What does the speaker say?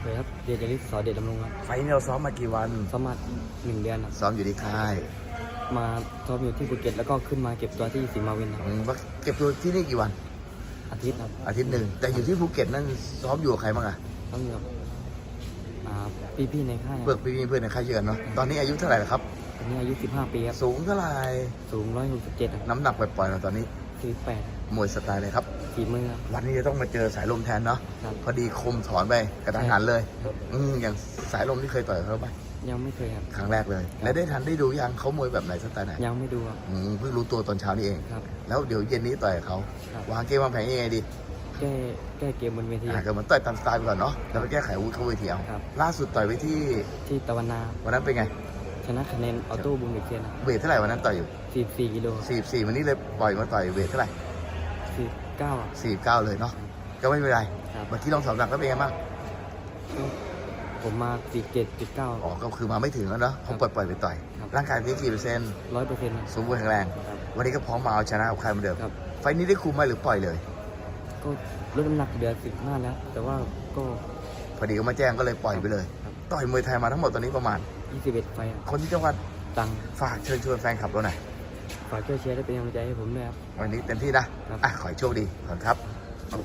เคยครับเดชยลิศสอเดชดำรงครับไฟล์นี้เราซ้อมมากี่วันสมัครหนึ่งเดือนครับซ้อมอยู่ที่ค่ายมาซ้อมอยู่ที่ภูเก็ตแล้วก็ขึ้นมาเก็บตัวที่สิงห์มาวินครับอืมว่าเก็บตัวที่นี่กี่วันอาทิตย์ครับอาทิตย์หนึ่งแต่อยู่ที่ภูเก็ตนั่นซ้อมอยู่กับใครบ้างอะซ้อมอยู่กับอ่าพี่ๆในค่ายคเพื่อรับพี่ๆเพื่อนในค่ายเยอะเนาะตอนนี้อายุเท่าไหร่แล้วครับ ตอนนี้อายุ 15 ปีครับสูงเท่าไหร่สูง 167ครับน้ำหนักปล่อยๆเราตอนนี้ 48มวยสไตล์เลยครับ ฝีมือครับ วันนี้จะต้องมาเจอสายลมแทนเนาะครับ พอดีคมถอนไปกระทันหันเลย อืมอย่างสายลมที่เคยต่อยเขาไหมยังไม่เคยครับ ครั้งแรกเลย และได้ทันได้ดูยังเขามวยแบบไหนสไตล์ไหนยังไม่ดูครับอืมเพิ่งรู้ตัวตอนเช้านี่เอง ครับ แล้วเดี๋ยวเย็นนี้ต่อยกับเขาครับ วางเกมวางแผนยังไงดีแก้แก้เกมบนเวทีอ่าก็เหมือนต่อยตามสไตล์ไปก่อนเนาะแล้วไปแก้ไขอาวุธเข้าเวทีเอาครับ ล่าสุดต่อยไปที่ที่ตะวันนาวันนั้นเป็นไง ชนะคะแนนออโต้บูมเด็กเซียนเวทเท่าไหร่วันนั้นต่อยอยู่44กิโล44วันนี้เลยปล่อยมาต่อยเวทเท่าไหร่49ครับ49เลยเนาะก็ไม่เป็นไรครับเมื่อกี้ลองสอบหนักแล้วเป็นไงบ้างก็ผมมา47 49อ๋อก็คือมาไม่ถึงแล้วเนาะเขาปล่อยปล่อยไปต่อยครับร่างกายพี่กี่เปอร์เซ็นต์ร้อยเปอร์เซ็นต์สมบูรณ์แข็งแรงครับวันนี้ก็พร้อมมาเอาชนะกับใครเหมือนเดิมครับไฟล์นี้ได้คุมไหมหรือปล่อยเลย ก็ลดน้ำหนักเดือนสิบห้าแล้ว แต่ว่าก็พอดีก็มาแจ้งก็เลยปล่อยไปเลยครับต่อยมวยไทยมาทั้งหมดตอนนี้ประมาณ ยี่สิบเอ็ดไฟล์คนที่จังหวัดตังค์ฝากเชิญชวนแฟนคลับเราหน่อยฝากช่วยเชียร์และเป็นกำลังใจให้ผมด้วยครับวันนี้เต็มที่นะครับอะขอให้โชคดีขอบคุณครับ